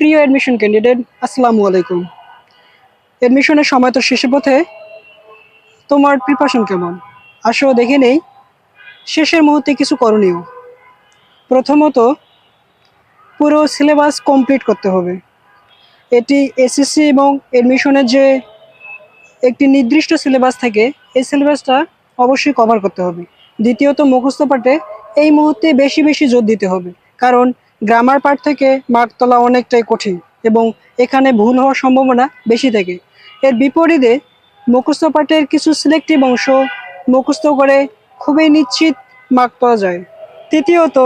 প্রিয় admission candidate আসসালামু আলাইকুম। অ্যাডমিশনের সময় তো শেষে পথে। তোমার প্রিপারেশন কেমন? আসো দেখে নেই। শেষের মুহূর্তে কিছু করণীয়। প্রথমত, পুরো সিলেবাস কমপ্লিট করতে হবে। এটি এসএসসি এবং অ্যাডমিশনের যে একটি নির্দিষ্ট সিলেবাস থাকে, এই সিলেবাসটা অবশ্যই কভার করতে হবে। দ্বিতীয়ত, মুখস্থ পাঠে এই মুহূর্তে বেশি বেশি জোর দিতে হবে। কারণ গ্রামার পার্ট থেকে মার্ক তোলা অনেকটাই কঠিন এবং এখানে ভুল হওয়ার সম্ভাবনা বেশি থাকে। এর বিপরীতে মুখস্থ পাঠের কিছু সিলেক্টিভ অংশ মুখস্থ করে খুবই নিশ্চিত মার্ক পাওয়া যায়। তৃতীয়ত,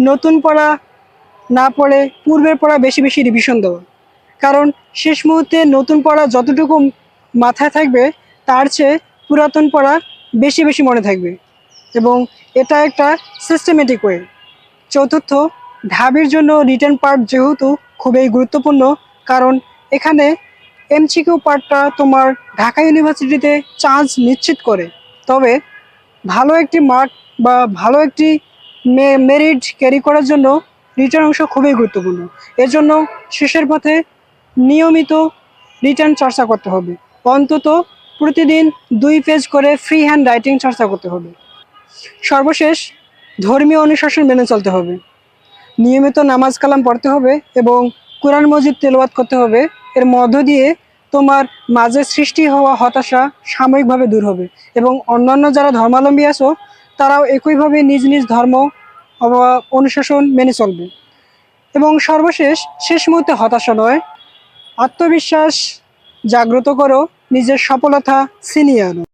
নতুন পড়া না পড়ে পূর্বের পড়া বেশি বেশি রিভিশন দেওয়া। কারণ শেষ মুহূর্তে নতুন পড়া যতটুকু মাথায় থাকবে, তার চেয়ে পুরাতন পড়া বেশি বেশি মনে থাকবে এবং এটা একটা সিস্টেমেটিক ওয়ে চতুর্থ, ঢাবির জন্য রিটার্ন পার্ট যেহেতু খুবই গুরুত্বপূর্ণ, কারণ এখানে এমসিকিউ পার্টটা তোমার ঢাকা ইউনিভার্সিটিতে চান্স নিশ্চিত করে। তবে ভালো একটি মার্ক বা ভালো একটি মেরিট ক্যারি করার জন্য রিটার্ন অংশ খুবই গুরুত্বপূর্ণ। এর জন্য শেষের পথে নিয়মিত রিটার্ন চর্চা করতে হবে। অন্তত প্রতিদিন দুই পেজ করে ফ্রি হ্যান্ড রাইটিং চর্চা করতে হবে। সর্বশেষ ধর্মীয় অনুশাসন মেনে চলতে হবে। নিয়মিত নামাজ কালাম পড়তে হবে এবং কোরআন মজিদ তেলাওয়াত করতে হবে। এর মধ্য দিয়ে তোমার মাঝে সৃষ্টি হওয়া হতাশা সাময়িকভাবে দূর হবে এবং অন্যান্য যারা ধর্মাবলম্বী আছো, তারাও একইভাবে নিজ নিজ ধর্ম অনুশাসন মেনে চলবে। এবং সর্বশেষ, শেষ মুহূর্তে হতাশা নয়। আত্মবিশ্বাস জাগ্রত করো, নিজের সফলতা ছিনিয়ে আনো।